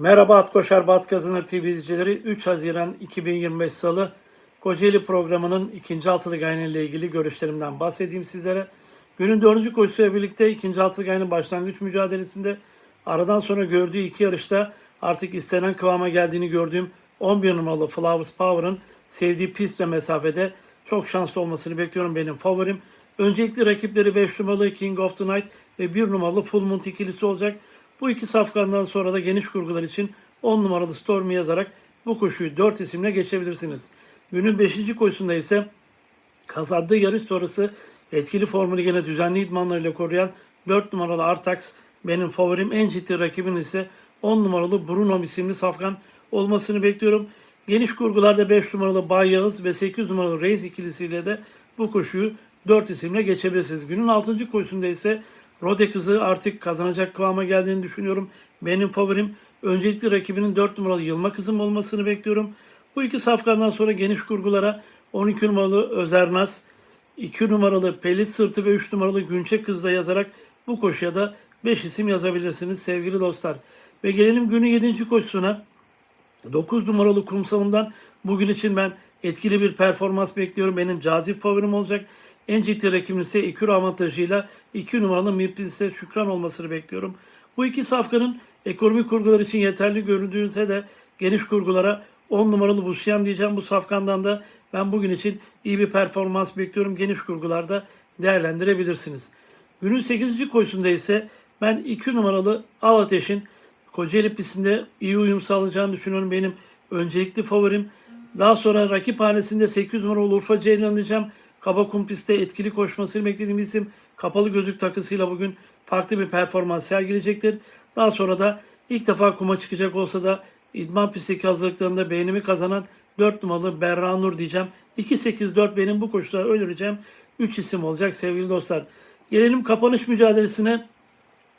Merhaba At Koşar Bat Kazanır TV izleyicileri. 3 Haziran 2025 Salı Kocaeli programının ikinci altılı gayrı ile ilgili görüşlerimden bahsedeyim sizlere. Günün dördüncü koşusuyla birlikte ikinci altılı gayrının başlangıç mücadelesinde aradan sonra gördüğü iki yarışta artık istenen kıvama geldiğini gördüğüm 11 numaralı Flowers Power'ın sevdiği pist ve mesafede çok şanslı olmasını bekliyorum benim favorim. Öncelikli rakipleri 5 numaralı King of the Night ve 1 numaralı Full Moon ikilisi olacak. Bu iki safkandan sonra da geniş kurgular için 10 numaralı Storm'u yazarak bu koşuyu 4 isimle geçebilirsiniz. Günün 5. koşusunda ise kazandığı yarış sonrası etkili formunu gene düzenli idmanlarıyla koruyan 4 numaralı Artax benim favorim. En ciddi rakibin ise 10 numaralı Bruno isimli safkan olmasını bekliyorum. Geniş kurgularda 5 numaralı Bay Yağız ve 8 numaralı Reis ikilisiyle de bu koşuyu 4 isimle geçebilirsiniz. Günün 6. koşusunda ise Rode kızı artık kazanacak kıvama geldiğini düşünüyorum. Benim favorim öncelikli rakibinin 4 numaralı Yılma kızım olmasını bekliyorum. Bu iki safkandan sonra geniş kurgulara 12 numaralı Özernaz, 2 numaralı Pelit Sırtı ve 3 numaralı Günçe Kız'la yazarak bu koşuya da 5 isim yazabilirsiniz sevgili dostlar. Ve gelelim günün 7. koşusuna. 9 numaralı kumsalımdan bugün için ben etkili bir performans bekliyorum. Benim cazip favorim olacak. En ciddi rakibim ise Ekür avantajıyla 2 numaralı Miplis'e Şükran olmasını bekliyorum. Bu iki safkanın ekonomik kurgular için yeterli göründüğünse de geniş kurgulara 10 numaralı Busiyam diyeceğim. Bu safkandan da ben bugün için iyi bir performans bekliyorum. Geniş kurgularda değerlendirebilirsiniz. Günün 8. koşusunda ise ben 2 numaralı Al Ateş'in Kocaeli pistinde iyi uyum sağlayacağını düşünüyorum. Benim öncelikli favorim. Daha sonra rakip hanesinde 8 numaralı Urfa Ceylan diyeceğim. Kaba kum pistte etkili koşmasını beklediğim isim kapalı gözlük takısıyla bugün farklı bir performans sergileyecektir. Daha sonra da ilk defa kuma çıkacak olsa da idman pistteki hazırlıklarında beğenimi kazanan 4 numaralı Berra Nur diyeceğim. 2-8-4 benim bu koşuda önereceğim 3 isim olacak sevgili dostlar. Gelelim kapanış mücadelesine.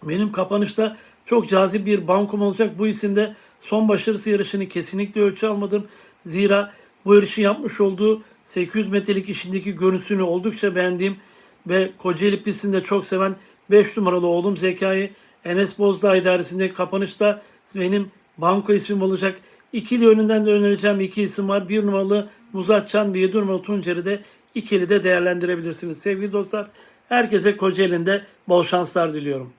Benim kapanışta çok cazip bir bankom olacak. Bu isimde son başarısı yarışını kesinlikle ölçü almadım. Zira bu yarışı yapmış olduğu 800 metrelik işindeki görüntüsünü oldukça beğendiğim ve Kocaeli pistinde çok seven 5 numaralı oğlum Zekai Enes Bozdağ idaresinde kapanışta benim banko ismim olacak. İkili yönünden de önereceğim iki isim var. Bir numaralı Muzatçan ve 7 numaralı Tuncer'i de ikili de değerlendirebilirsiniz. Sevgili dostlar herkese Kocaeli'nde bol şanslar diliyorum.